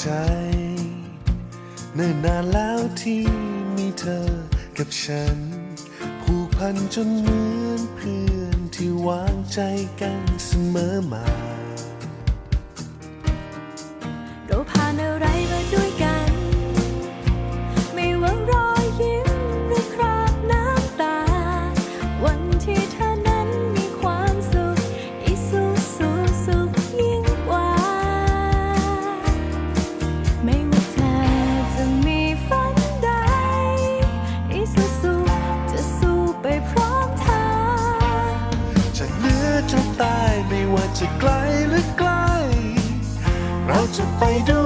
ใจเนิ่นนานแล้วที่มีเธอกับฉัน ผูกพันจนเหมือนเพื่อนที่วางใจกันเสมอมา จะตายไม่ว่าจะไกลหรือใกล้ เราจะไปด้วย